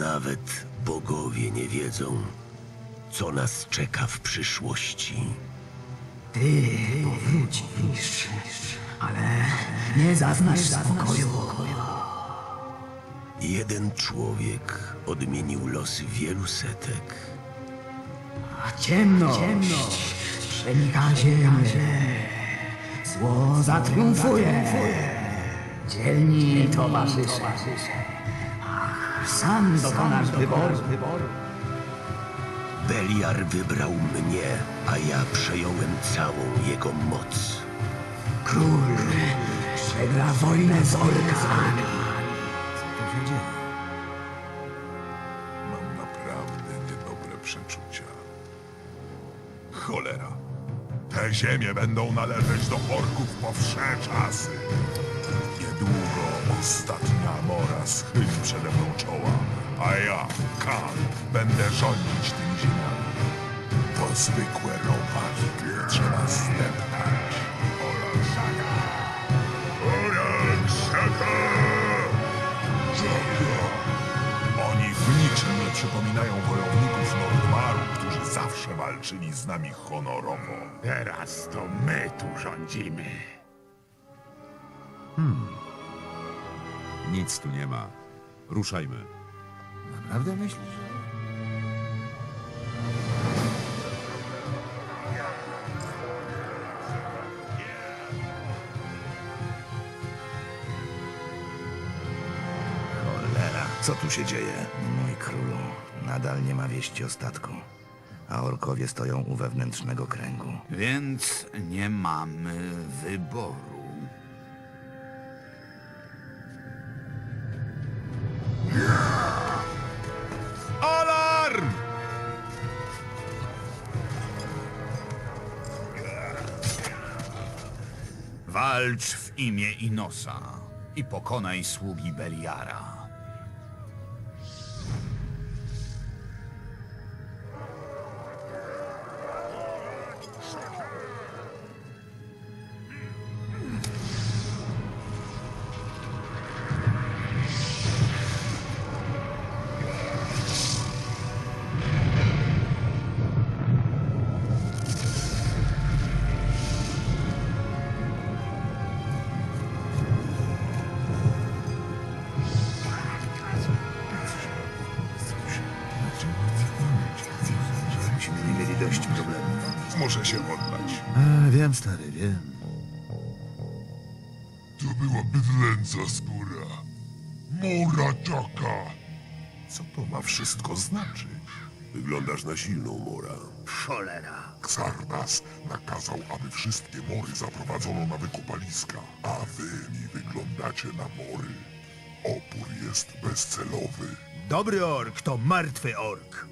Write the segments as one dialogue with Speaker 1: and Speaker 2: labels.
Speaker 1: Nawet bogowie nie wiedzą, co nas czeka w przyszłości.
Speaker 2: Ty powrócisz, ale nie zaznasz spokoju.
Speaker 1: Jeden człowiek odmienił losy wielu setek.
Speaker 2: A ciemność, przenika ziemię. Zło zatriumfuje. Dzielni towarzysze. Sam dokonasz wyboru.
Speaker 1: Beliar wybrał mnie, a ja przejąłem całą jego moc.
Speaker 2: Król przegra wojnę z orkami.
Speaker 3: Co się dzieje? Mam naprawdę niedobre przeczucia. Cholera. Te ziemie będą należeć do orków po wsze czasy. Niedługo ostatnia mora schyli przede mną czoła, a ja, Khan, będę rządzić tymi ziemiami. To zwykłe robaki, które trzeba zdeptać. Orang Saka! Żaga! Oni w niczym nie przypominają wojowników Nordmaru, którzy zawsze walczyli z nami honorowo.
Speaker 4: Teraz to my tu rządzimy.
Speaker 5: Nic tu nie ma. Ruszajmy.
Speaker 3: Naprawdę myślisz?
Speaker 6: Cholera, co tu się dzieje? Mój królu, nadal nie ma wieści o statku, a orkowie stoją u wewnętrznego kręgu.
Speaker 4: Więc nie mamy wyboru. Walcz w imię Inosa i pokonaj sługi Beliara.
Speaker 6: Dość problemów.
Speaker 3: Muszę się poddać.
Speaker 6: E, wiem, stary, wiem.
Speaker 3: To była bydlęca skóra. Muraczaka. Co to ma wszystko znaczyć?
Speaker 1: Wyglądasz na silną, Mora.
Speaker 4: Cholera.
Speaker 3: Xardas nakazał, aby wszystkie mory zaprowadzono na wykopaliska, a wy mi wyglądacie na mory. Opór jest bezcelowy.
Speaker 7: Dobry ork to martwy ork.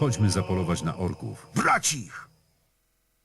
Speaker 5: Chodźmy zapolować na orków.
Speaker 7: Brać ich!